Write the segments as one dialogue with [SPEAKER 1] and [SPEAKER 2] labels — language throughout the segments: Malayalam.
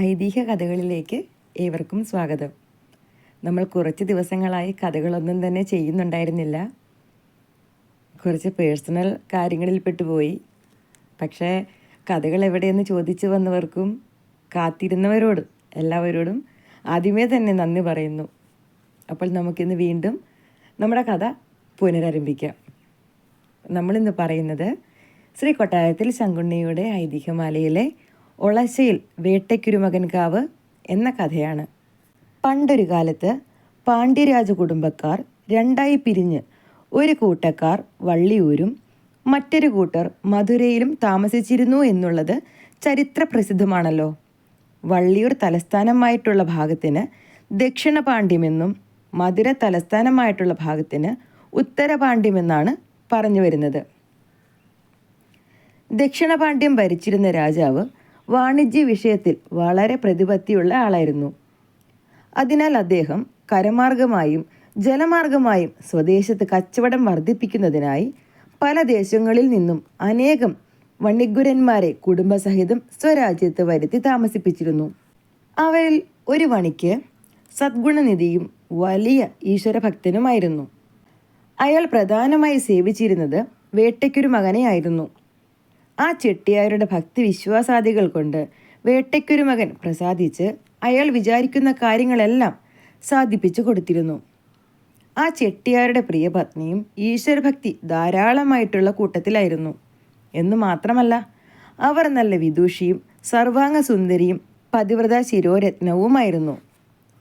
[SPEAKER 1] ഐതിഹ്യ കഥകളിലേക്ക് ഏവർക്കും സ്വാഗതം. നമ്മൾ കുറച്ച് ദിവസങ്ങളായി കഥകളൊന്നും തന്നെ ചെയ്യുന്നുണ്ടായിരുന്നില്ല. കുറച്ച് പേഴ്സണൽ കാര്യങ്ങളിൽ പെട്ടുപോയി പക്ഷേ കഥകൾ എവിടെയെന്ന് ചോദിച്ചു വന്നവർക്കും കാത്തിരുന്നവരോടും എല്ലാവരോടും ആദ്യമേ തന്നെ നന്ദി പറയുന്നു. അപ്പോൾ നമുക്കിന്ന് വീണ്ടും നമ്മുടെ കഥ പുനരാരംഭിക്കാം. നമ്മളിന്ന് പറയുന്നത് ശ്രീ കൊട്ടാരത്തിൽ ശങ്കുണ്ണിയുടെ ഐതിഹ്യമാലയിലെ ഒളശയിൽ വേട്ടയ്ക്കുരുമകൻകാവ് എന്ന കഥയാണ്. പണ്ടൊരു കാലത്ത് പാണ്ഡ്യരാജ കുടുംബക്കാർ രണ്ടായി പിരിഞ്ഞ് ഒരു കൂട്ടക്കാർ വള്ളിയൂരും മറ്റൊരു കൂട്ടർ മധുരയിലും താമസിച്ചിരുന്നു എന്നുള്ളത് ചരിത്ര പ്രസിദ്ധമാണല്ലോ. വള്ളിയൂർ തലസ്ഥാനമായിട്ടുള്ള ഭാഗത്തിന് ദക്ഷിണ പാണ്ഡ്യമെന്നും മധുര തലസ്ഥാനമായിട്ടുള്ള ഭാഗത്തിന് ഉത്തര പാണ്ഡ്യമെന്നാണ് പറഞ്ഞു വരുന്നത്. ദക്ഷിണപാണ്ഡ്യം ഭരിച്ചിരുന്ന രാജാവ് വാണിജ്യ വിഷയത്തിൽ വളരെ പ്രതിപത്തിയുള്ള ആളായിരുന്നു. അതിനാൽ അദ്ദേഹം കരമാർഗമായും ജലമാർഗമായും സ്വദേശത്ത് കച്ചവടം വർദ്ധിപ്പിക്കുന്നതിനായി പല ദേശങ്ങളിൽ നിന്നും അനേകം വണിഗുരന്മാരെ കുടുംബസഹിതം സ്വരാജ്യത്ത് വരുത്തി താമസിപ്പിച്ചിരുന്നു. അവരിൽ ഒരു വണിക്ക് സദ്ഗുണനിധിയും വലിയ ഈശ്വരഭക്തനുമായിരുന്നു. അയാൾ പ്രധാനമായി സേവിച്ചിരുന്നത് വേട്ടയ്ക്കൊരു മകനെയായിരുന്നു. ആ ചെട്ടിയാരുടെ ഭക്തി വിശ്വാസാദികൾ കൊണ്ട് വേട്ടയ്ക്കൊരു മകൻ പ്രസാദിച്ച് അയാൾ വിചാരിക്കുന്ന കാര്യങ്ങളെല്ലാം സാധിപ്പിച്ചു കൊടുത്തിരുന്നു. ആ ചെട്ടിയാരുടെ പ്രിയപത്നിയും ഈശ്വരഭക്തി ധാരാളമായിട്ടുള്ള കൂട്ടത്തിലായിരുന്നു. എന്നു മാത്രമല്ല അവർ നല്ല വിദൂഷിയും സർവാംഗ സുന്ദരിയും പതിവ്രത ശിരോരത്നവുമായിരുന്നു.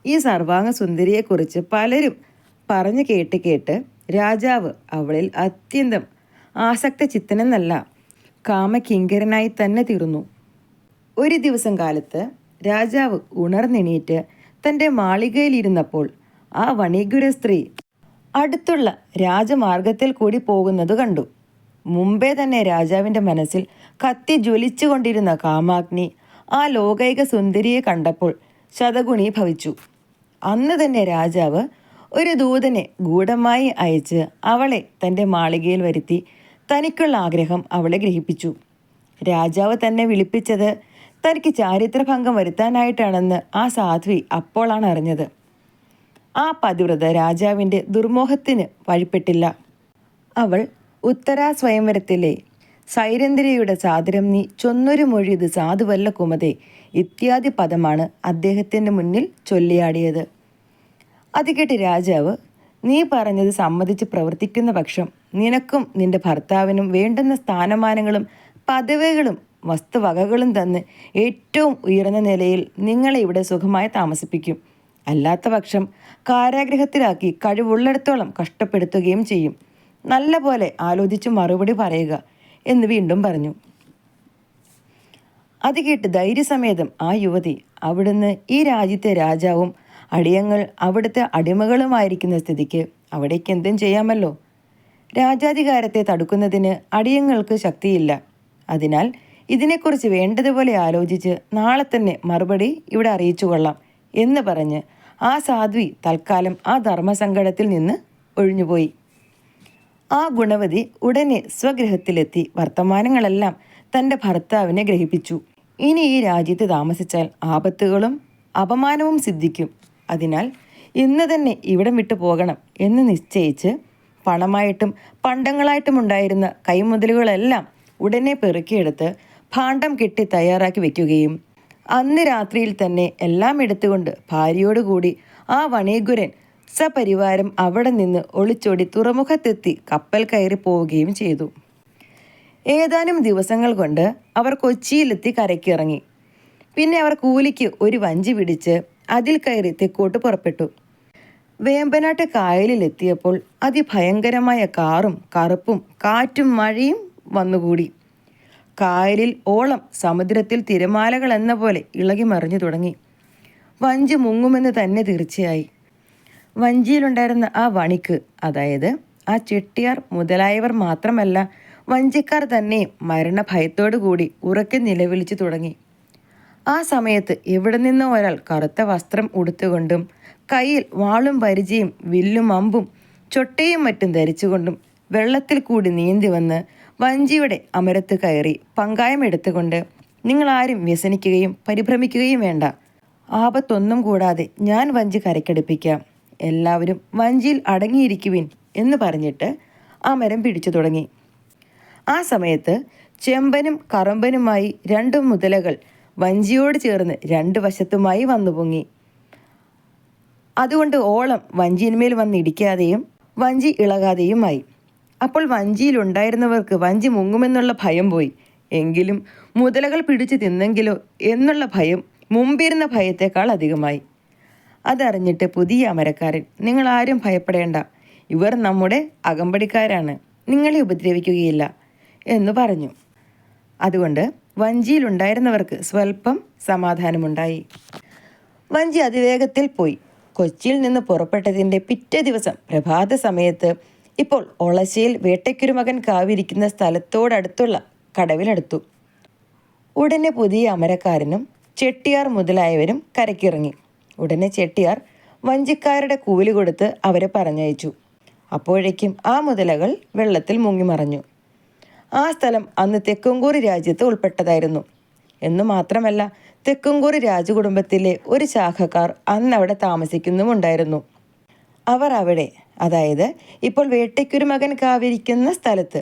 [SPEAKER 1] ഈ സർവാംഗ സുന്ദരിയെക്കുറിച്ച് പലരും പറഞ്ഞു കേട്ട് കേട്ട് രാജാവ് അവളിൽ അത്യന്തം ആസക്ത ചിത്തനെന്നല്ല കാമകിങ്കരനായി തന്നെ തീർന്നു. ഒരു ദിവസം കാലത്ത് രാജാവ് ഉണർന്നെണീറ്റ് തന്റെ മാളികയിലിരുന്നപ്പോൾ ആ വണിഗുര സ്ത്രീ അടുത്തുള്ള രാജമാർഗത്തിൽ കൂടി പോകുന്നത് കണ്ടു. മുമ്പേ തന്നെ രാജാവിന്റെ മനസ്സിൽ കത്തി ജ്വലിച്ചുകൊണ്ടിരുന്ന കാമാഗ്നി ആ ലോകൈക സുന്ദരിയെ കണ്ടപ്പോൾ ശതഗുണി ഭവിച്ചു അന്ന് തന്നെ രാജാവ് ഒരു ദൂതനെ ഗൂഢമായി അയച്ച് അവളെ തന്റെ മാളികയിൽ വരുത്തി തനിക്കുള്ള ആഗ്രഹം അവളെ ഗ്രഹിപ്പിച്ചു. രാജാവ് തന്നെ വിളിപ്പിച്ചത് തനിക്ക് ചാരിത്രഭംഗം വരുത്താനായിട്ടാണെന്ന് ആ സാധ്വി അപ്പോഴാണ് അറിഞ്ഞത്. ആ പതിവ്രത രാജാവിന്റെ ദുർമോഹത്തിന് വഴിപ്പെട്ടില്ല. അവൾ ഉത്തരാ സ്വയംവരത്തിലെ സൈരന്ധ്രയുടെ സാദരം നീ ചൊന്നൊരു മൊഴിയത് സാധുവല്ല കുമതേ ഇത്യാദി പദമാണ് അദ്ദേഹത്തിന്റെ മുന്നിൽ ചൊല്ലിയാടിയത്. അത് കേട്ട് രാജാവ് നീ പറഞ്ഞത് സമ്മതിച്ച് പ്രവർത്തിക്കുന്ന പക്ഷം നിനക്കും നിന്റെ ഭർത്താവിനും വേണ്ടുന്ന സ്ഥാനമാനങ്ങളും പദവികളും വസ്തുവകകളും തന്ന് ഏറ്റവും ഉയർന്ന നിലയിൽ നിങ്ങളെ ഇവിടെ സുഖമായി താമസിപ്പിക്കും. അല്ലാത്ത പക്ഷം കാരാഗ്രഹത്തിലാക്കി കഴിവുള്ളിടത്തോളം കഷ്ടപ്പെടുത്തുകയും ചെയ്യും. നല്ല പോലെ ആലോചിച്ച് മറുപടി പറയുക എന്ന് വീണ്ടും പറഞ്ഞു. അത് കേട്ട് ധൈര്യസമേതം ആ യുവതി അവിടുന്ന് ഈ രാജ്യത്തെ രാജാവും അടിയങ്ങൾ അവിടുത്തെ അടിമകളുമായിരിക്കുന്ന സ്ഥിതിക്ക് അവിടേക്ക് എന്തും ചെയ്യാമല്ലോ. രാജാധികാരത്തെ തടുക്കുന്നതിന് അടിയങ്ങൾക്ക് ശക്തിയില്ല. അതിനാൽ ഇതിനെക്കുറിച്ച് വേണ്ടതുപോലെ ആലോചിച്ച് നാളെ തന്നെ മറുപടി ഇവിടെ അറിയിച്ചു കൊള്ളാം എന്ന് പറഞ്ഞ് ആ സാധ്വി തൽക്കാലം ആ ധർമ്മസങ്കടത്തിൽ നിന്ന് ഒഴിഞ്ഞുപോയി. ആ ഗുണവതി ഉടനെ സ്വഗൃഹത്തിലെത്തി വർത്തമാനങ്ങളെല്ലാം തന്റെ ഭർത്താവിനെ ഗ്രഹിപ്പിച്ചു. ഇനി ഈ രാജ്യത്ത് താമസിച്ചാൽ ആപത്തുകളും അപമാനവും സിദ്ധിക്കും. അതിനാൽ ഇന്ന് തന്നെ ഇവിടം വിട്ടു പോകണം എന്ന് നിശ്ചയിച്ച് പണമായിട്ടും പണ്ടങ്ങളായിട്ടും ഉണ്ടായിരുന്ന കൈമുതലുകളെല്ലാം ഉടനെ പെറുക്കിയെടുത്ത് ഭാണ്ഡം കെട്ടി തയ്യാറാക്കി വെക്കുകയും അന്ന് രാത്രിയിൽ തന്നെ എല്ലാം എടുത്തുകൊണ്ട് ഭാര്യയോടുകൂടി ആ വണീഗുരൻ സപരിവാരം അവിടെ നിന്ന് ഒളിച്ചോടി തുറമുഖത്തെത്തി കപ്പൽ കയറി പോവുകയും ചെയ്തു. ഏതാനും ദിവസങ്ങൾ കൊണ്ട് അവർ കൊച്ചിയിലെത്തി കരയ്ക്കിറങ്ങി. പിന്നെ അവർ കൂലിക്ക് ഒരു വഞ്ചി പിടിച്ച് അതിൽ കയറി തെക്കോട്ട് പുറപ്പെട്ടു. വേമ്പനാട്ട് കായലിലെത്തിയപ്പോൾ അതിഭയങ്കരമായ കാറും കറുപ്പും കാറ്റും മഴയും വന്നുകൂടി. കായലിൽ ഓളം സമുദ്രത്തിൽ തിരമാലകൾ എന്ന പോലെ ഇളകി മറിഞ്ഞു തുടങ്ങി. വഞ്ചി മുങ്ങുമെന്ന് തന്നെ തീർച്ചയായി. വഞ്ചിയിലുണ്ടായിരുന്ന ആ വണിക്ക് അതായത് ആ ചെട്ടിയാർ മുതലായവർ മാത്രമല്ല വഞ്ചിക്കാർ തന്നെ മരണഭയത്തോടു കൂടി ഉറക്കെ നിലവിളിച്ചു തുടങ്ങി. ആ സമയത്ത് എവിടെ നിന്നോ ഒരാൾ കറുത്ത വസ്ത്രം ഉടുത്തുകൊണ്ടും കയ്യിൽ വാളും പരിചയും വില്ലും അമ്പും ചൊട്ടയും മറ്റും ധരിച്ചുകൊണ്ടും വെള്ളത്തിൽ കൂടി നീന്തി വന്ന് വഞ്ചിയുടെ അമരത്ത് കയറി പങ്കായം എടുത്തുകൊണ്ട് നിങ്ങളാരും വ്യസനിക്കുകയും പരിഭ്രമിക്കുകയും വേണ്ട. ആപത്തൊന്നും കൂടാതെ ഞാൻ വഞ്ചി കരക്കടുപ്പിക്കാം. എല്ലാവരും വഞ്ചിയിൽ അടങ്ങിയിരിക്കുവിൻ എന്ന് പറഞ്ഞിട്ട് ആ മരം പിടിച്ചു തുടങ്ങി. ആ സമയത്ത് ചെമ്പനും കറമ്പനുമായി രണ്ട് മുതലകൾ വഞ്ചിയോട് ചേർന്ന് രണ്ട് വശത്തുമായി വന്നു പൊങ്ങി അതുകൊണ്ട് ഓളം വഞ്ചിയിന്മേൽ വന്നിടിക്കാതെയും വഞ്ചി ഇളകാതെയുമായി. അപ്പോൾ വഞ്ചിയിലുണ്ടായിരുന്നവർക്ക് വഞ്ചി മുങ്ങുമെന്നുള്ള ഭയം പോയി. എങ്കിലും മുതലകൾ പിടിച്ചു തിന്നെങ്കിലോ എന്നുള്ള ഭയം മുമ്പിരുന്ന ഭയത്തേക്കാൾ അധികമായി. അതറിഞ്ഞിട്ട് പുതിയ അമരക്കാരൻ നിങ്ങൾ ആരും ഭയപ്പെടേണ്ട. ഇവർ നമ്മുടെ അകമ്പടിക്കാരാണ്. നിങ്ങളെ ഉപദ്രവിക്കുകയില്ല എന്ന് പറഞ്ഞു. അതുകൊണ്ട് വഞ്ചിയിലുണ്ടായിരുന്നവർക്ക് സ്വല്പം സമാധാനമുണ്ടായി. വഞ്ചി അതിവേഗത്തിൽ പോയി. കൊച്ചിയിൽ നിന്ന് പുറപ്പെട്ടതിന്റെ പിറ്റേ ദിവസം പ്രഭാത സമയത്ത് ഇപ്പോൾ ഒളശയിൽ വേട്ടയ്ക്കുരുമകൻ കാവിരിക്കുന്ന സ്ഥലത്തോടടുത്തുള്ള കടവിലടുത്തു ഉടനെ പുതിയ അമരക്കാരനും ചെട്ടിയാർ മുതലായവരും കരക്കിറങ്ങി ഉടനെ ചെട്ടിയാർ വഞ്ചിക്കാരുടെ കൂലി കൊടുത്ത് അവരെ പറഞ്ഞയച്ചു. അപ്പോഴേക്കും ആ മുതലകൾ വെള്ളത്തിൽ മുങ്ങിമറഞ്ഞു ആ സ്ഥലം അന്ന് തെക്കുംകൂറി രാജ്യത്ത് ഉൾപ്പെട്ടതായിരുന്നു. എന്നു മാത്രമല്ല തെക്കുംകൂറി രാജകുടുംബത്തിലെ ഒരു ശാഖക്കാർ അന്നവിടെ താമസിക്കുന്നുമുണ്ടായിരുന്നു. അവർ അവിടെ അതായത് ഇപ്പോൾ വേട്ടയ്ക്കൊരു മകൻ കാവിരിക്കുന്ന സ്ഥലത്ത്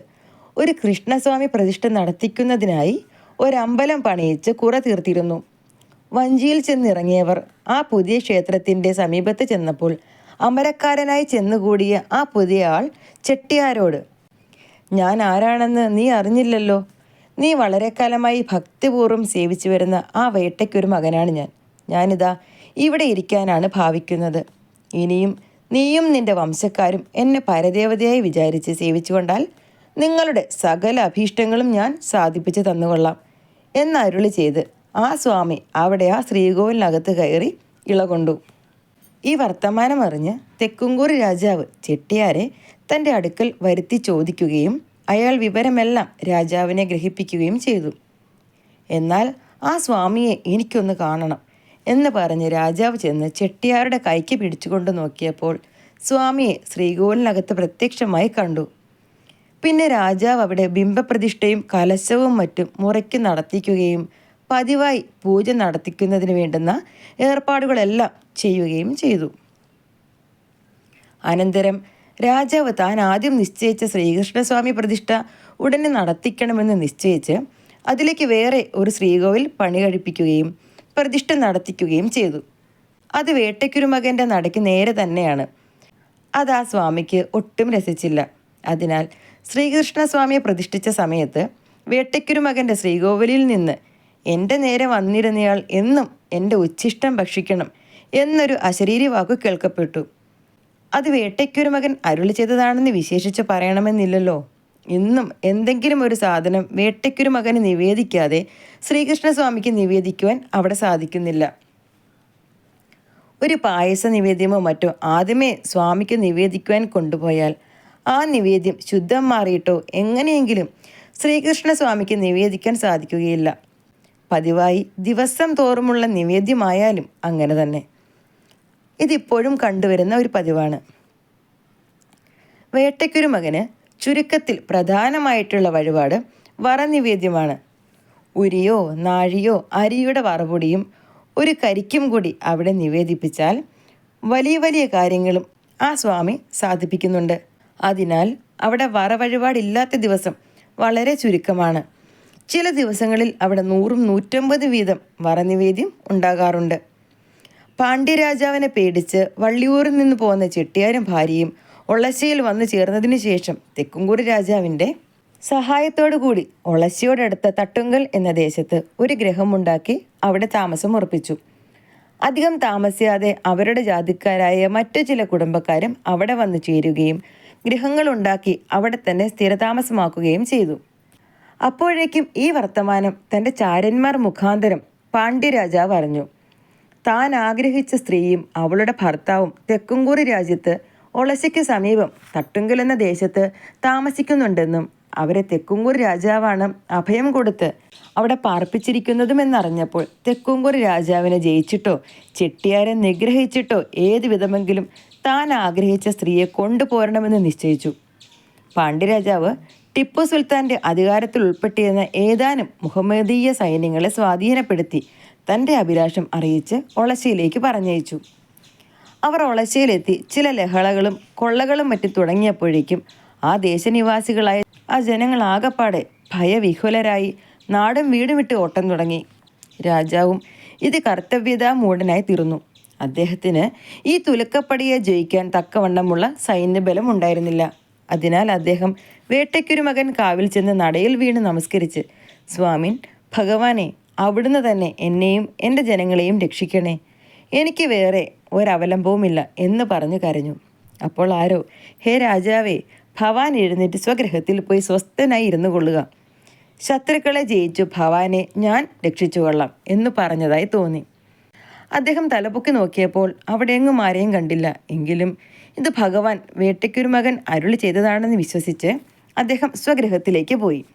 [SPEAKER 1] ഒരു കൃഷ്ണസ്വാമി പ്രതിഷ്ഠ നടത്തിക്കുന്നതിനായി ഒരമ്പലം പണിയിച്ച് കുറ തീർത്തിരുന്നു. വഞ്ചിയിൽ ചെന്നിറങ്ങിയവർ ആ പുതിയ ക്ഷേത്രത്തിന്റെ സമീപത്ത് ചെന്നപ്പോൾ അമരക്കാരനായി ചെന്നുകൂടിയ ആ പുതിയ ആൾ ചെട്ടിയാരോട് ഞാൻ ആരാണെന്ന് നീ അറിഞ്ഞില്ലല്ലോ? നീ വളരെ കാലമായി ഭക്തിപൂർവം സേവിച്ചു വരുന്ന ആ വേട്ടയ്ക്കൊരു മകനാണ് ഞാൻ. ഞാനിതാ ഇവിടെ ഇരിക്കാനാണ് ഭാവിക്കുന്നത്. ഇനിയും നീയും നിന്റെ വംശക്കാരും എന്നെ പരദേവതയായി വിചാരിച്ച് സേവിച്ചുകൊണ്ടാൽ നിങ്ങളുടെ സകല അഭീഷ്ടങ്ങളും ഞാൻ സാധിപ്പിച്ചു തന്നുകൊള്ളാം എന്നരുളി ചെയ്ത് ആ സ്വാമി അവിടെ ആ ശ്രീകോവിലിനകത്ത് കയറി ഇളകൊണ്ടു. ഈ വർത്തമാനം അറിഞ്ഞ് തെക്കുംകൂറി രാജാവ് ചെട്ടിയാരെ തന്റെ അടുക്കൽ വരുത്തി ചോദിക്കുകയും അയാൾ വിവരമെല്ലാം രാജാവിനെ ഗ്രഹിപ്പിക്കുകയും ചെയ്തു. എന്നാൽ ആ സ്വാമിയെ എനിക്കൊന്ന് കാണണം എന്ന് പറഞ്ഞ് രാജാവ് ചെന്ന് ചെട്ടിയാരുടെ കൈക്ക് പിടിച്ചുകൊണ്ട് നോക്കിയപ്പോൾ സ്വാമിയെ ശ്രീകോവിലിനകത്ത് പ്രത്യക്ഷമായി കണ്ടു. പിന്നെ രാജാവ് അവിടെ ബിംബപ്രതിഷ്ഠയും കലശവും മറ്റും മുറയ്ക്ക് നടത്തിക്കുകയും പതിവായി പൂജ നടത്തിക്കുന്നതിന് വേണ്ടുന്ന ഏർപ്പാടുകളെല്ലാം ചെയ്യുകയും ചെയ്തു. അനന്തരം രാജാവ് താൻ ആദ്യം നിശ്ചയിച്ച ശ്രീകൃഷ്ണസ്വാമി പ്രതിഷ്ഠ ഉടനെ നടത്തിക്കണമെന്ന് നിശ്ചയിച്ച് അതിലേക്ക് വേറെ ഒരു ശ്രീകോവിൽ പണി കഴിപ്പിക്കുകയും പ്രതിഷ്ഠ നടത്തിക്കുകയും ചെയ്തു. അത് വേട്ടയ്ക്കൊരു മകന്റെ നടയ്ക്ക് നേരെ തന്നെയാണ്. അത് ആ സ്വാമിക്ക് ഒട്ടും രസിച്ചില്ല. അതിനാൽ ശ്രീകൃഷ്ണസ്വാമിയെ പ്രതിഷ്ഠിച്ച സമയത്ത് വേട്ടയ്ക്കൊരു മകന്റെ ശ്രീകോവിലിൽ നിന്ന് എന്റെ നേരെ വന്നിരുന്നയാൾ എന്നും എന്റെ ഉച്ഛിഷ്ടം ഭക്ഷിക്കണം എന്നൊരു അശരീരി വാക്കു കേൾക്കപ്പെട്ടു. അത് വേട്ടയ്ക്കൊരു മകൻ അരുളി ചെയ്തതാണെന്ന് വിശേഷിച്ച് പറയണമെന്നില്ലല്ലോ. ഇന്നും എന്തെങ്കിലും ഒരു സാധനം വേട്ടയ്ക്കൊരു മകന് നിവേദിക്കാതെ ശ്രീകൃഷ്ണസ്വാമിക്ക് നിവേദിക്കുവാൻ അവിടെ സാധിക്കുന്നില്ല. ഒരു പായസ നിവേദ്യമോ മറ്റോ ആദ്യമേ സ്വാമിക്ക് നിവേദിക്കുവാൻ കൊണ്ടുപോയാൽ ആ നിവേദ്യം ശുദ്ധം മാറിയിട്ടോ എങ്ങനെയെങ്കിലും ശ്രീകൃഷ്ണസ്വാമിക്ക് നിവേദിക്കാൻ സാധിക്കുകയില്ല. പതിവായി ദിവസം തോറുമുള്ള നിവേദ്യമായാലും അങ്ങനെ തന്നെ. ഇതിപ്പോഴും കണ്ടുവരുന്ന ഒരു പതിവാണ്. വേട്ടയ്ക്കൊരു മകന് ചുരുക്കത്തിൽ പ്രധാനമായിട്ടുള്ള വഴിപാട് വറനിവേദ്യമാണ്. ഉരിയോ നാഴിയോ അരിയുടെ വറപൊടിയും ഒരു കരിക്കും കൂടി അവിടെ നിവേദിപ്പിച്ചാൽ വലിയ വലിയ കാര്യങ്ങളും ആ സ്വാമി സാധിപ്പിക്കുന്നുണ്ട്. അതിനാൽ അവിടെ വറവഴിപാടില്ലാത്ത ദിവസം വളരെ ചുരുക്കമാണ്. ചില ദിവസങ്ങളിൽ അവിടെ നൂറും നൂറ്റമ്പത് വീതം വറനിവേദ്യം ഉണ്ടാകാറുണ്ട്. പാണ്ഡ്യരാജാവിനെ പേടിച്ച് വള്ളിയൂരിൽ നിന്ന് പോകുന്ന ചെട്ടിയാരും ഭാര്യയും ഒളശയിൽ വന്നു ചേർന്നതിന് ശേഷം തെക്കുംകൂടി രാജാവിന്റെ സഹായത്തോടു കൂടി ഒളശിയോടടുത്ത തട്ടുങ്കൽ എന്ന ദേശത്ത് ഒരു ഗ്രഹമുണ്ടാക്കി അവിടെ താമസം ഉറപ്പിച്ചു. അധികം താമസിയാതെ അവരുടെ ജാതിക്കാരായ മറ്റു ചില കുടുംബക്കാരും അവിടെ വന്നു ചേരുകയും ഗൃഹങ്ങളുണ്ടാക്കി അവിടെ തന്നെ സ്ഥിരതാമസമാക്കുകയും ചെയ്തു. അപ്പോഴേക്കും ഈ വർത്തമാനം തന്റെ ചാരന്മാർ മുഖാന്തരം പാണ്ഡ്യരാജാവ് അറിഞ്ഞു. താൻ ആഗ്രഹിച്ച സ്ത്രീയും അവളുടെ ഭർത്താവും തെക്കുംകൂറി രാജ്യത്ത് ഒളശയ്ക്ക് സമീപം തട്ടുങ്കൽ എന്ന ദേശത്ത് താമസിക്കുന്നുണ്ടെന്നും അവരെ തെക്കുംകൂറി രാജാവാണ് അഭയം കൊടുത്ത് അവിടെ പാർപ്പിച്ചിരിക്കുന്നതും എന്നറിഞ്ഞപ്പോൾ തെക്കുംകൂറി രാജാവിനെ ജയിച്ചിട്ടോ ചെട്ടിയാരെ നിഗ്രഹിച്ചിട്ടോ ഏത് വിധമെങ്കിലും താൻ ആഗ്രഹിച്ച സ്ത്രീയെ കൊണ്ടുപോരണമെന്ന് നിശ്ചയിച്ചു. പാണ്ഡ്യരാജാവ് ടിപ്പു സുൽത്താന്റെ അധികാരത്തിൽ ഉൾപ്പെട്ടിരുന്ന ഏതാനും മുഹമ്മദീയ സൈന്യങ്ങളെ സ്വാധീനപ്പെടുത്തി തന്റെ അഭിലാഷം അറിയിച്ച് ഒളശയിലേക്ക് പറഞ്ഞയച്ചു. അവർ ഒളശയിലെത്തി ചില ലഹളകളും കൊള്ളകളും മറ്റും തുടങ്ങിയപ്പോഴേക്കും ആ ദേശനിവാസികളായ ആ ജനങ്ങളാകപ്പാടെ ഭയവിഹുലരായി നാടും വീടും വിട്ട് ഓട്ടം തുടങ്ങി. രാജാവും ഇത് കർത്തവ്യതാ മൂടനായി തീർന്നു. അദ്ദേഹത്തിന് ഈ തുലക്കപ്പടിയെ ജയിക്കാൻ തക്കവണ്ണമുള്ള സൈന്യബലം ഉണ്ടായിരുന്നില്ല. അതിനാൽ അദ്ദേഹം വേട്ടയ്ക്കൊരു മകൻ കാവിൽ ചെന്ന് നടയിൽ വീണ് നമസ്കരിച്ച് സ്വാമിൻ ഭഗവാനെ അവിടുന്ന് തന്നെ എന്നെയും എന്റെ ജനങ്ങളെയും രക്ഷിക്കണേ. എനിക്ക് വേറെ ഒരവലംബവുമില്ല എന്ന് പറഞ്ഞു കരഞ്ഞു. അപ്പോൾ ആരോ ഹേ രാജാവേ ഭവാൻ എഴുന്നേറ്റ് സ്വഗ്രഹത്തിൽ പോയി സ്വസ്ഥനായി ഇരുന്നു കൊള്ളുക. ശത്രുക്കളെ ജയിച്ചു ഭവാനെ ഞാൻ രക്ഷിച്ചു കൊള്ളാം എന്ന് പറഞ്ഞതായി തോന്നി. അദ്ദേഹം തലപൊക്കി നോക്കിയപ്പോൾ അവിടെ എങ്ങും ആരെയും കണ്ടില്ല. എങ്കിലും ഇത് ഭഗവാൻ വേട്ടയ്ക്കൊരു മകൻ അരുളി ചെയ്തതാണെന്ന് വിശ്വസിച്ച് അദ്ദേഹം സ്വഗ്രഹത്തിലേക്ക് പോയി.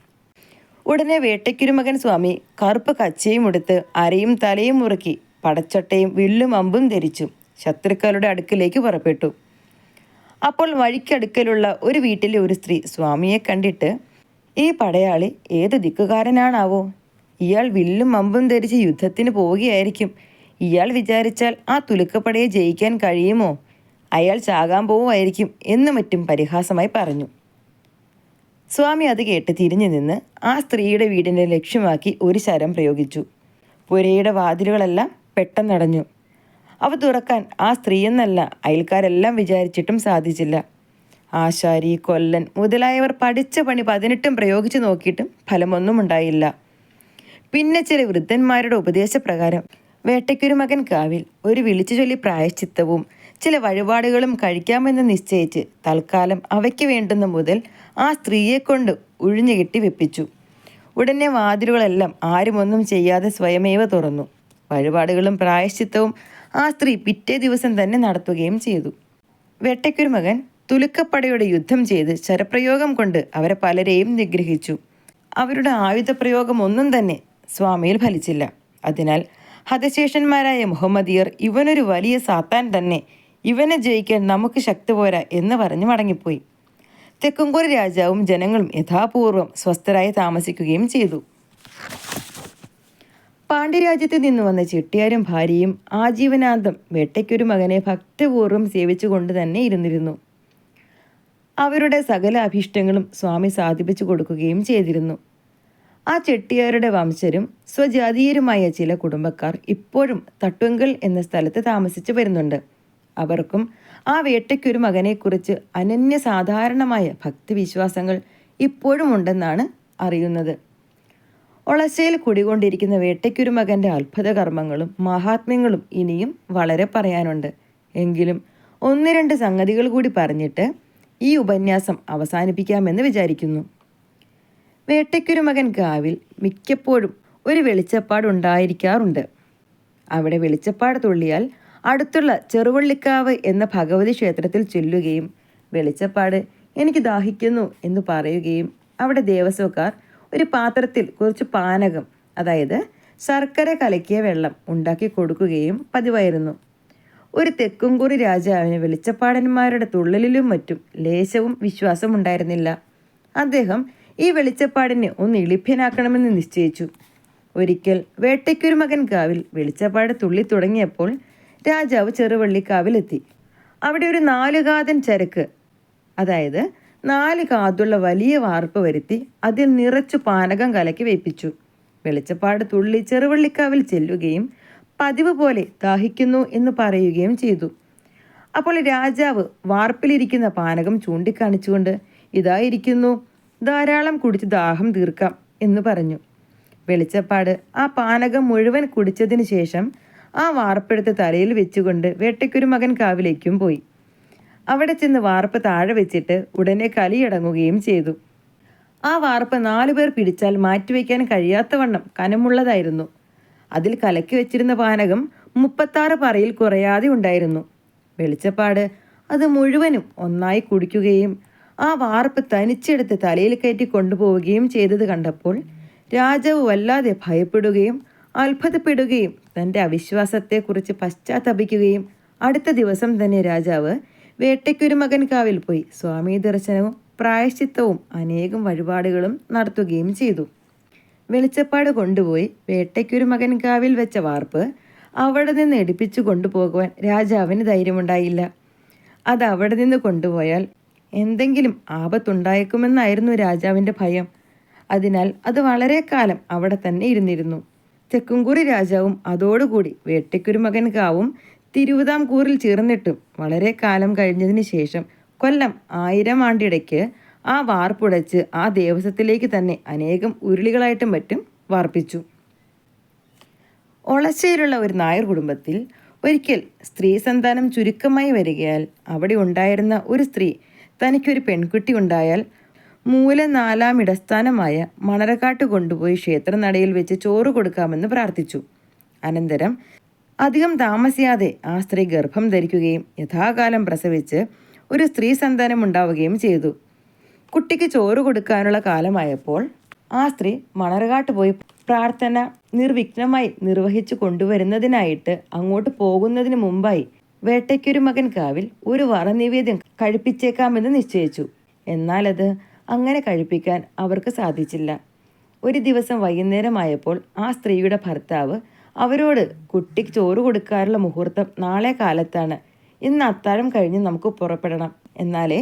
[SPEAKER 1] ഉടനെ വേട്ടയ്ക്കുരുമകൻ സ്വാമി കറുപ്പ് കച്ചയും എടുത്ത് അരയും തലയും മുറുക്കി പടച്ചട്ടയും വില്ലും അമ്പും ധരിച്ചു. ശത്രുക്കളുടെ അടുക്കിലേക്ക് പുറപ്പെട്ടു. അപ്പോൾ വഴിക്കടുക്കലുള്ള ഒരു വീട്ടിലെ ഒരു സ്ത്രീ സ്വാമിയെ കണ്ടിട്ട് ഈ പടയാളി ഏത് ദിക്കുകാരനാണാവോ? ഇയാൾ വില്ലും അമ്പും ധരിച്ച് യുദ്ധത്തിന് പോവുകയായിരിക്കും. ഇയാൾ വിചാരിച്ചാൽ ആ തുലുക്കപ്പടയെ ജയിക്കാൻ കഴിയുമോ? അയാൾ ചാകാൻ പോവുമായിരിക്കും എന്ന് മറ്റും പരിഹാസമായി പറഞ്ഞു. സ്വാമി അത് കേട്ട് തിരിഞ്ഞു നിന്ന് ആ സ്ത്രീയുടെ വീടിനെ ലക്ഷ്യമാക്കി ഒരു ശരം പ്രയോഗിച്ചു. പുരയുടെ വാതിലുകളെല്ലാം പെട്ടെന്നടഞ്ഞു അവ തുറക്കാൻ ആ സ്ത്രീയെന്നല്ല അയൽക്കാരെല്ലാം വിചാരിച്ചിട്ടും സാധിച്ചില്ല. ആശാരി കൊല്ലൻ മുതലായവർ പഠിച്ച പണി പതിനെട്ടും പ്രയോഗിച്ചു നോക്കിയിട്ടും ഫലമൊന്നും ഉണ്ടായില്ല. പിന്നെ ചില വൃദ്ധന്മാരുടെ ഉപദേശപ്രകാരം വേട്ടയ്ക്കൊരു മകൻ കാവിൽ ഒരു വിളിച്ചു ചൊല്ലി പ്രായശ്ചിത്തവും ചില വഴിപാടുകളും കഴിക്കാമെന്ന് നിശ്ചയിച്ച് തൽക്കാലം അവയ്ക്ക് വേണ്ടുന്ന മുതൽ ആ സ്ത്രീയെക്കൊണ്ട് ഉഴിഞ്ഞു കെട്ടി വെപ്പിച്ചു. ഉടനെ വാതിലുകളെല്ലാം ആരുമൊന്നും ചെയ്യാതെ സ്വയമേവ തുറന്നു. വഴിപാടുകളും പ്രായശ്ചിത്തവും ആ സ്ത്രീ പിറ്റേ ദിവസം തന്നെ നടത്തുകയും ചെയ്തു. വേട്ടയ്ക്കൊരു മകൻ തുലുക്കപ്പടയുടെ യുദ്ധം ചെയ്ത് ശരപ്രയോഗം കൊണ്ട് അവരെ പലരെയും നിഗ്രഹിച്ചു. അവരുടെ ആയുധപ്രയോഗം ഒന്നും തന്നെ സ്വാമിയിൽ ഫലിച്ചില്ല. അതിനാൽ ഹതശേഷന്മാരായ മുഹമ്മദിയർ ഇവനൊരു വലിയ സാത്താൻ തന്നെ ഇവനെ ജയിക്കാൻ നമുക്ക് ശക്തി പോരാ എന്ന് പറഞ്ഞ് മടങ്ങിപ്പോയി. തെക്കുംകൂറി രാജാവും ജനങ്ങളും യഥാപൂർവം സ്വസ്ഥരായി താമസിക്കുകയും ചെയ്തു. പാണ്ഡ്യരാജ്യത്ത് നിന്ന് വന്ന ചെട്ടിയാരും ഭാര്യയും ആജീവനാന്തം വേട്ടയ്ക്കൊരു മകനെ ഭക്തിപൂർവം സേവിച്ചുകൊണ്ട് തന്നെ ഇരുന്നിരുന്നു. അവരുടെ സകല അഭീഷ്ടങ്ങളും സ്വാമി സാധിപ്പിച്ചു കൊടുക്കുകയും ചെയ്തിരുന്നു. ആ ചെട്ടിയാരുടെ വംശരും സ്വജാതീയരുമായ ചില കുടുംബക്കാർ ഇപ്പോഴും തട്ടുങ്കൽ എന്ന സ്ഥലത്ത് താമസിച്ചു വരുന്നുണ്ട്. അവർക്കും ആ വേട്ടയ്ക്കൊരു മകനെക്കുറിച്ച് അനന്യ സാധാരണമായ ഭക്തിവിശ്വാസങ്ങൾ ഇപ്പോഴും ഉണ്ടെന്നാണ് അറിയുന്നത്. ഒളശയിൽ കുടികൊണ്ടിരിക്കുന്ന വേട്ടയ്ക്കൊരു മകന്റെ അത്ഭുത കർമ്മങ്ങളും മഹാത്മ്യങ്ങളും ഇനിയും വളരെ പറയാനുണ്ട്. എങ്കിലും ഒന്ന് രണ്ട് സംഗതികൾ കൂടി പറഞ്ഞിട്ട് ഈ ഉപന്യാസം അവസാനിപ്പിക്കാമെന്ന് വിചാരിക്കുന്നു. വേട്ടയ്ക്കൊരു മകൻ കാവിൽ മിക്കപ്പോഴും ഒരു വെളിച്ചപ്പാടുണ്ടായിരിക്കാറുണ്ട്. അവിടെ വെളിച്ചപ്പാട് തുള്ളിയാൽ അടുത്തുള്ള ചെറുവള്ളിക്കാവ് എന്ന ഭഗവതി ക്ഷേത്രത്തിൽ ചൊല്ലുകയും വെളിച്ചപ്പാട് എനിക്ക് ദാഹിക്കുന്നു എന്ന് പറയുകയും അവിടെ ദേവസ്വക്കാർ ഒരു പാത്രത്തിൽ കുറച്ച് പാനകം അതായത് ശർക്കര കലക്കിയ വെള്ളം ഉണ്ടാക്കി കൊടുക്കുകയും പതിവായിരുന്നു. ഒരു തെക്കുംകുറി രാജാവിന് വെളിച്ചപ്പാടന്മാരുടെ തുള്ളലിലും മറ്റും ലേശവും വിശ്വാസമുണ്ടായിരുന്നില്ല അദ്ദേഹം ഈ വെളിച്ചപ്പാടിനെ ഒന്ന് എളിഭ്യനാക്കണമെന്ന് നിശ്ചയിച്ചു. ഒരിക്കൽ വേട്ടയ്ക്കൊരു മകൻ കാവിൽ വെളിച്ചപ്പാട് തുള്ളി തുടങ്ങിയപ്പോൾ രാജാവ് ചെറുവള്ളിക്കാവിലെത്തി. അവിടെ ഒരു നാലുകാതൻ ചരക്ക് അതായത് നാല് കാതുള്ള വലിയ വാർപ്പ് വരുത്തി അതിൽ നിറച്ചു പാനകം കലക്കി വെപ്പിച്ചു. വെളിച്ചപ്പാട് തുള്ളി ചെറുവള്ളിക്കാവിൽ ചെല്ലുകയും പതിവ് പോലെ ദാഹിക്കുന്നു എന്ന് പറയുകയും ചെയ്തു. അപ്പോൾ രാജാവ് വാർപ്പിലിരിക്കുന്ന പാനകം ചൂണ്ടിക്കാണിച്ചുകൊണ്ട് ഇതായിരിക്കുന്നു ധാരാളം കുടിച്ച് ദാഹം തീർക്കാം എന്ന് പറഞ്ഞു. വെളിച്ചപ്പാട് ആ പാനകം മുഴുവൻ കുടിച്ചതിന് ശേഷം ആ വാർപ്പെടുത്ത് തലയിൽ വെച്ചുകൊണ്ട് വേട്ടയ്ക്കൊരു മകൻ കാവിലേക്കും പോയി. അവിടെ ചെന്ന് വാർപ്പ് താഴെ വെച്ചിട്ട് ഉടനെ കലിയടങ്ങുകയും ചെയ്തു. ആ വാർപ്പ് നാലു പേർ പിടിച്ചാൽ മാറ്റിവെക്കാൻ കഴിയാത്തവണ്ണം കനമുള്ളതായിരുന്നു. അതിൽ കലക്കി വെച്ചിരുന്ന പാനകം മുപ്പത്താറ് പറയിൽ കുറയാതെ ഉണ്ടായിരുന്നു. വെളിച്ചപ്പാട് അത് മുഴുവനും ഒന്നായി കുടിക്കുകയും ആ വാർപ്പ് തനിച്ചെടുത്ത് തലയിൽ കയറ്റി കൊണ്ടുപോവുകയും ചെയ്തത് കണ്ടപ്പോൾ രാജാവ് വല്ലാതെ ഭയപ്പെടുകയും അത്ഭുതപ്പെടുകയും തന്റെ അവിശ്വാസത്തെക്കുറിച്ച് പശ്ചാത്തപിക്കുകയും അടുത്ത ദിവസം തന്നെ രാജാവ് വേട്ടയ്ക്കൊരു മകൻ കാവിൽ പോയി സ്വാമി ദർശനവും പ്രായശ്ചിത്തവും അനേകം വഴിപാടുകളും നടത്തുകയും ചെയ്തു. വെളിച്ചപ്പാട് കൊണ്ടുപോയി വേട്ടയ്ക്കൊരു മകൻ കാവിൽ വെച്ച വാർപ്പ് അവിടെ നിന്ന് എടുപ്പിച്ചു കൊണ്ടുപോകുവാൻ രാജാവിന് ധൈര്യമുണ്ടായില്ല. അത് അവിടെ നിന്ന് കൊണ്ടുപോയാൽ എന്തെങ്കിലും ആപത്തുണ്ടായേക്കുമെന്നായിരുന്നു രാജാവിന്റെ ഭയം. അതിനാൽ അത് വളരെ കാലം അവിടെ തന്നെ ഇരുന്നിരുന്നു. തെക്കുംകുറി രാജാവും അതോടുകൂടി കാവും തിരുവിതാംകൂറിൽ ചേർന്നിട്ടും വളരെ കാലം കഴിഞ്ഞതിന് ശേഷം കൊല്ലം ആയിരം ആണ്ടിടയ്ക്ക് ആ വാർപ്പുടച്ച് ആ ദേവസ്വത്തിലേക്ക് തന്നെ അനേകം ഉരുളികളായിട്ടും മറ്റും വാർപ്പിച്ചു. ഒളശ്ശേരിയുള്ള ഒരു നായർ കുടുംബത്തിൽ ഒരിക്കൽ സ്ത്രീ സന്താനം ചുരുക്കമായി വരികയാൽ അവിടെ ഉണ്ടായിരുന്ന ഒരു സ്ത്രീ തനിക്കൊരു പെൺകുട്ടി ഉണ്ടായാൽ മൂല നാലാം ഇടസ്ഥാനമായ മണരക്കാട്ട് കൊണ്ടുപോയി ക്ഷേത്രനടയിൽ വെച്ച് ചോറ് കൊടുക്കാമെന്ന് പ്രാർത്ഥിച്ചു. അനന്തരം അധികം താമസിയാതെ ആ സ്ത്രീ ഗർഭം ധരിക്കുകയും യഥാകാലം പ്രസവിച്ച് ഒരു സ്ത്രീ സന്താനം ഉണ്ടാവുകയും ചെയ്തു. കുട്ടിക്ക് ചോറ് കൊടുക്കാനുള്ള കാലമായപ്പോൾ ആ സ്ത്രീ മണർകാട്ട് പോയി പ്രാർത്ഥന നിർവിഘ്നമായി നിർവഹിച്ചു കൊണ്ടുവരുന്നതിനായിട്ട് അങ്ങോട്ട് പോകുന്നതിന് മുമ്പായി വേട്ടയ്ക്കൊരു മകൻ കാവിൽ ഒരു വറനിവേദ്യം കഴിപ്പിച്ചേക്കാമെന്ന് നിശ്ചയിച്ചു. എന്നാലത് അങ്ങനെ കഴിപ്പിക്കാൻ അവർക്ക് സാധിച്ചില്ല. ഒരു ദിവസം വൈകുന്നേരമായപ്പോൾ ആ സ്ത്രീയുടെ ഭർത്താവ് അവരോട് കുട്ടിക്ക് ചോറ് കൊടുക്കാറുള്ള മുഹൂർത്തം നാളെ കാലത്താണ്. ഇന്ന് അത്താഴം കഴിഞ്ഞ് നമുക്ക് പുറപ്പെടണം എന്നാലേ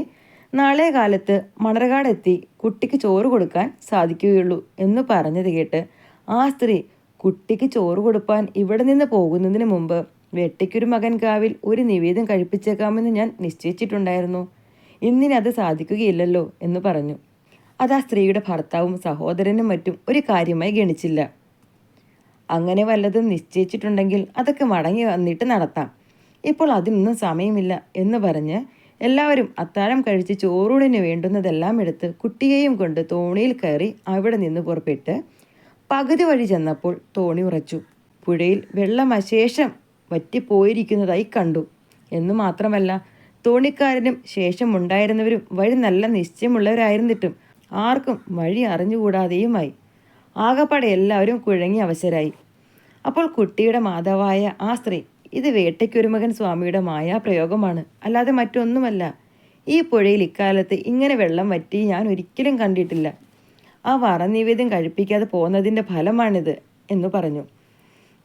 [SPEAKER 1] നാളെ കാലത്ത് മണർകാടെത്തി കുട്ടിക്ക് ചോറ് കൊടുക്കാൻ സാധിക്കുകയുള്ളൂ എന്ന് പറഞ്ഞത് കേട്ട് ആ സ്ത്രീ കുട്ടിക്ക് ചോറ് കൊടുപ്പാൻ ഇവിടെ നിന്ന് പോകുന്നതിന് മുമ്പ് വെട്ടിക്കൊരു മകൻ കാവിൽ ഒരു നിവേദ്യം കഴിപ്പിച്ചേക്കാമെന്ന് ഞാൻ നിശ്ചയിച്ചിട്ടുണ്ടായിരുന്നു. ഇന്നിനത് സാധിക്കുകയില്ലല്ലോ എന്ന് പറഞ്ഞു. അത് ആ സ്ത്രീയുടെ ഭർത്താവും സഹോദരനും മറ്റും ഒരു കാര്യമായി ഗണിച്ചില്ല. അങ്ങനെ വല്ലതും നിശ്ചയിച്ചിട്ടുണ്ടെങ്കിൽ അതൊക്കെ മടങ്ങി വന്നിട്ട് നടത്താം. ഇപ്പോൾ അതിനൊന്നും സമയമില്ല എന്ന് പറഞ്ഞ് എല്ലാവരും അത്താഴം കഴിച്ച് ചോറൂടിന് വേണ്ടുന്നതെല്ലാം എടുത്ത് കുട്ടിയെയും കൊണ്ട് തോണിയിൽ കയറി അവിടെ നിന്ന് പുറപ്പെട്ട് പകുതി വഴി ചെന്നപ്പോൾ തോണി ഉറച്ചു. പുഴയിൽ വെള്ളം അശേഷം വറ്റിപ്പോയിരിക്കുന്നതായി കണ്ടു. എന്നു മാത്രമല്ല തോണിക്കാരനും ശേഷം ഉണ്ടായിരുന്നവരും വഴി നല്ല നിശ്ചയമുള്ളവരായിരുന്നിട്ടും ആർക്കും വഴി അറിഞ്ഞുകൂടാതെയുമായി. ആകപ്പാടെ എല്ലാവരും കുഴങ്ങി അവശരായി. അപ്പോൾ കുട്ടിയുടെ മാതാവായ ആ സ്ത്രീ ഇത് വേട്ടയ്ക്കൊരുമകൻ സ്വാമിയുടെ മായാപ്രയോഗമാണ്. അല്ലാതെ മറ്റൊന്നുമല്ല. ഈ പുഴയിൽ ഇക്കാലത്ത് ഇങ്ങനെ വെള്ളം വറ്റി ഞാൻ ഒരിക്കലും കണ്ടിട്ടില്ല. ആ വറനിവേദ്യം കഴിപ്പിക്കാതെ പോകുന്നതിന്റെ ഫലമാണിത് എന്ന് പറഞ്ഞു.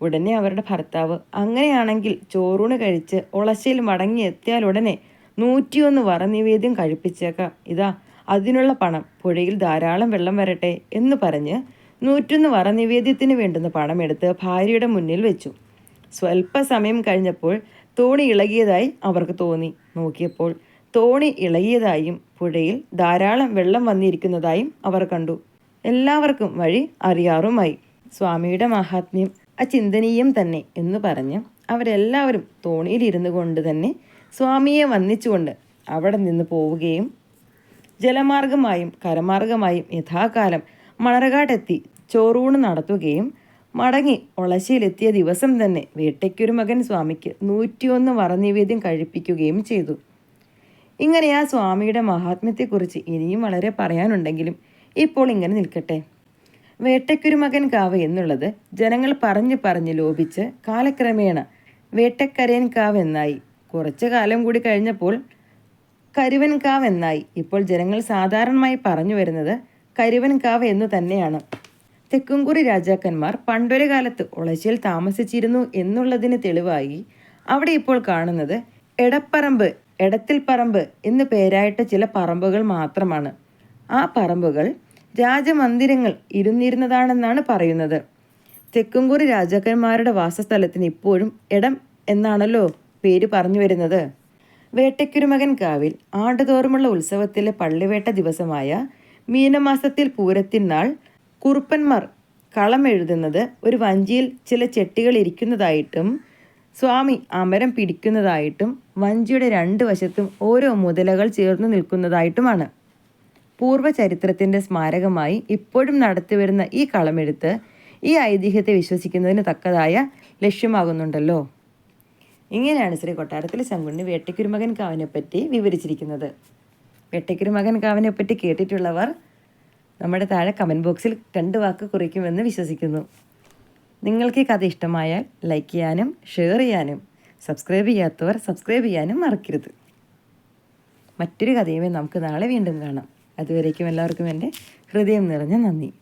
[SPEAKER 1] ഉടനെ അവരുടെ ഭർത്താവ് അങ്ങനെയാണെങ്കിൽ ചോറൂണ് കഴിച്ച് ഉളശയിൽ മടങ്ങി എത്തിയാൽ ഉടനെ നൂറ്റിയൊന്ന് വറനിവേദ്യം കഴിപ്പിച്ചേക്കാം. ഇതാ അതിനുള്ള പണം. പുഴയിൽ ധാരാളം വെള്ളം വരട്ടെ എന്ന് പറഞ്ഞ് നൂറ്റൊന്ന് വറ നിവേദ്യത്തിന് വേണ്ടുന്ന പണമെടുത്ത് ഭാര്യയുടെ മുന്നിൽ വെച്ചു. സ്വല്പസമയം കഴിഞ്ഞപ്പോൾ തോണി ഇളകിയതായി അവർക്ക് തോന്നി. നോക്കിയപ്പോൾ തോണി ഇളകിയതായും പുഴയിൽ ധാരാളം വെള്ളം വന്നിരിക്കുന്നതായും അവർ കണ്ടു. എല്ലാവർക്കും വഴി അറിയാറുമായി. സ്വാമിയുടെ മഹാത്മ്യം അചിന്തനീയം തന്നെ എന്ന് പറഞ്ഞ് അവരെല്ലാവരും തോണിയിലിരുന്നു കൊണ്ട് തന്നെ സ്വാമിയെ വന്നിച്ചുകൊണ്ട് അവിടെ നിന്ന് പോവുകയും ജലമാർഗമായും കരമാർഗമായും യഥാകാലം മണർകാടെത്തി ചോറൂണ് നടത്തുകയും മടങ്ങി ഒളശയിലെത്തിയ ദിവസം തന്നെ വേട്ടയ്ക്കൊരു മകൻ സ്വാമിക്ക് നൂറ്റിയൊന്ന് വറനിവേദ്യം കഴിപ്പിക്കുകയും ചെയ്തു. ഇങ്ങനെ ആ സ്വാമിയുടെ മഹാത്മ്യത്തെക്കുറിച്ച് ഇനിയും വളരെ പറയാനുണ്ടെങ്കിലും ഇപ്പോൾ ഇങ്ങനെ നിൽക്കട്ടെ. വേട്ടയ്ക്കൊരു മകൻ കാവ് എന്നുള്ളത് ജനങ്ങൾ പറഞ്ഞു പറഞ്ഞ് ലോപിച്ച് കാലക്രമേണ വേട്ടക്കരയൻ കാവ് എന്നായി കുറച്ചു കാലം കൂടി കഴിഞ്ഞപ്പോൾ കരുവൻകാവ് എന്നായി. ഇപ്പോൾ ജനങ്ങൾ സാധാരണമായി പറഞ്ഞു വരുന്നത് കരുവൻകാവ് എന്ന് തന്നെയാണ്. തെക്കുംകുറി രാജാക്കന്മാർ പണ്ടൊരു കാലത്ത് ഉളശ്ശിയിൽ താമസിച്ചിരുന്നു എന്നുള്ളതിന് തെളിവായി അവിടെ ഇപ്പോൾ കാണുന്നത് എടപ്പറമ്പ് എടത്തിൽ പറമ്പ് എന്ന് പേരായിട്ട് ചില പറമ്പുകൾ മാത്രമാണ്. ആ പറമ്പുകൾ രാജമന്ദിരങ്ങൾ ഇരുന്നിരുന്നതാണെന്നാണ് പറയുന്നത്. തെക്കുംകുറി രാജാക്കന്മാരുടെ വാസസ്ഥലത്തിന് ഇപ്പോഴും ഇടം എന്നാണല്ലോ. പേര് പറഞ്ഞു വരുന്നത്. വേട്ടയ്ക്കുരുമകൻ കാവിൽ ആണ്ടുതോറുമുള്ള ഉത്സവത്തിലെ പള്ളിവേട്ട ദിവസമായ മീനമാസത്തിൽ പൂരത്തിനാൾ കുറുപ്പന്മാർ കളം എഴുതുന്നത് ഒരു വഞ്ചിയിൽ ചില ചെട്ടികൾ ഇരിക്കുന്നതായിട്ടും സ്വാമി അമരം പിടിക്കുന്നതായിട്ടും വഞ്ചിയുടെ രണ്ട് വശത്തും ഓരോ മുതലകൾ ചേർന്ന് നിൽക്കുന്നതായിട്ടുമാണ്. പൂർവ ചരിത്രത്തിന്റെ സ്മാരകമായി ഇപ്പോഴും നടത്തിവരുന്ന ഈ കളമെഴുത്ത് ഈ ഐതിഹ്യത്തെ വിശ്വസിക്കുന്നതിന് തക്കതായ ലക്ഷ്യമാകുന്നുണ്ടല്ലോ. ഇങ്ങനെയാണ് ശ്രീ കൊട്ടാരത്തിൽ ശങ്കുണ്ണി വേട്ടയ്ക്കുരുമകൻ കാവിനെ പറ്റി വിവരിച്ചിരിക്കുന്നത്. വേട്ടയ്ക്കുരുമകൻ കാവിനെ പറ്റി കേട്ടിട്ടുള്ളവർ നമ്മുടെ താഴെ കമന്റ് ബോക്സിൽ രണ്ട് വാക്ക് കുറിക്കുമെന്ന് വിശ്വസിക്കുന്നു. നിങ്ങൾക്ക് ഈ കഥ ഇഷ്ടമായാൽ ലൈക്ക് ചെയ്യാനും ഷെയർ ചെയ്യാനും സബ്സ്ക്രൈബ് ചെയ്യാത്തവർ സബ്സ്ക്രൈബ് ചെയ്യാനും മറക്കരുത്. മറ്റൊരു കഥയുമേ നമുക്ക് നാളെ വീണ്ടും കാണാം. അതുവരേക്കും എല്ലാവർക്കും എന്റെ ഹൃദയം നിറഞ്ഞ നന്ദി.